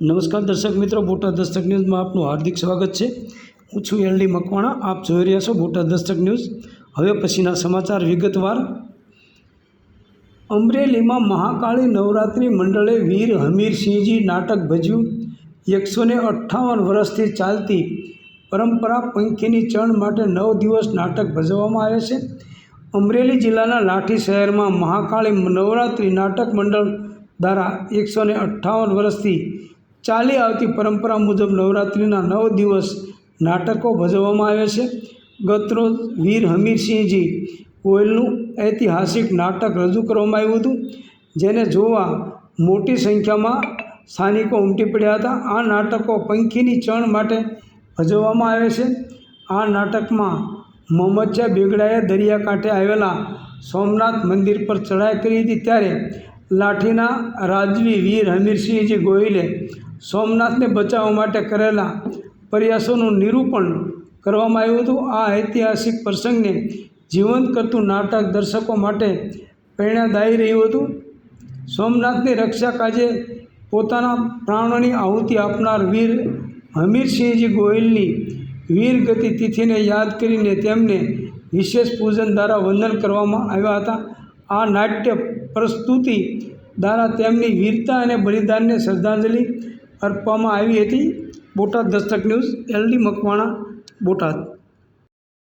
નમસ્કાર દર્શક મિત્રો, બોટાદ દસ્તક ન્યૂઝમાં આપનું હાર્દિક સ્વાગત છે. હું છું એલડી મકવાણા, આપ જોઈ રહ્યા છો બોટાદ દસ્તક ન્યૂઝ. હવે પછીના સમાચાર વિગતવાર. અમરેલીમાં મહાકાળી નવરાત્રિ મંડળે વીર હમીરસિંહજી નાટક ભજ્યું. એકસો ને અઠ્ઠાવન વર્ષથી ચાલતી પરંપરા પંખીની ચણ માટે નવ દિવસ નાટક ભજવવામાં આવે છે. અમરેલી જિલ્લાના લાઠી શહેરમાં મહાકાળી નવરાત્રિ નાટક મંડળ દ્વારા એકસો ને અઠ્ઠાવન વર્ષથી ચાલી આવતી પરંપરા મુજબ નવરાત્રિના નવ દિવસ નાટકો ભજવવામાં આવે છે. ગતરોજ વીર હમીરસિંહજી ગોયલનું ઐતિહાસિક નાટક રજૂ કરવામાં આવ્યું હતું, જેને જોવા મોટી સંખ્યામાં સ્થાનિકો ઉમટી પડ્યા હતા. આ નાટકો પંખીની ચણ માટે ભજવવામાં આવે છે. આ નાટકમાં મોહમ્મદજા બેગડાએ દરિયાકાંઠે આવેલા સોમનાથ મંદિર પર ચઢાઈ કરી હતી. ત્યારે લાઠીના રાજવી વીર હમીરસિંહજી ગોહિલે સોમનાથને બચાવવા માટે કરેલા પ્રયાસોનું નિરૂપણ કરવામાં આવ્યું હતું. આ ઐતિહાસિક પ્રસંગને જીવંત કરતું નાટક દર્શકો માટે પ્રેરણાદાયી રહ્યું હતું. સોમનાથની રક્ષા કાજે પોતાના પ્રાણોની આહુતિ આપનાર વીર હમીરસિંહજી ગોહિલની વીરગતિ તિથિને યાદ કરીને તેમને વિશેષ પૂજન દ્વારા વંદન કરવામાં આવ્યા હતા. આ નાટ્ય પ્રસ્તુતિ દ્વારા તેમની વીરતા અને બલિદાનને શ્રદ્ધાંજલિ અર્પવામાં આવી હતી. Botad Dastak news LD Makwana, Botad.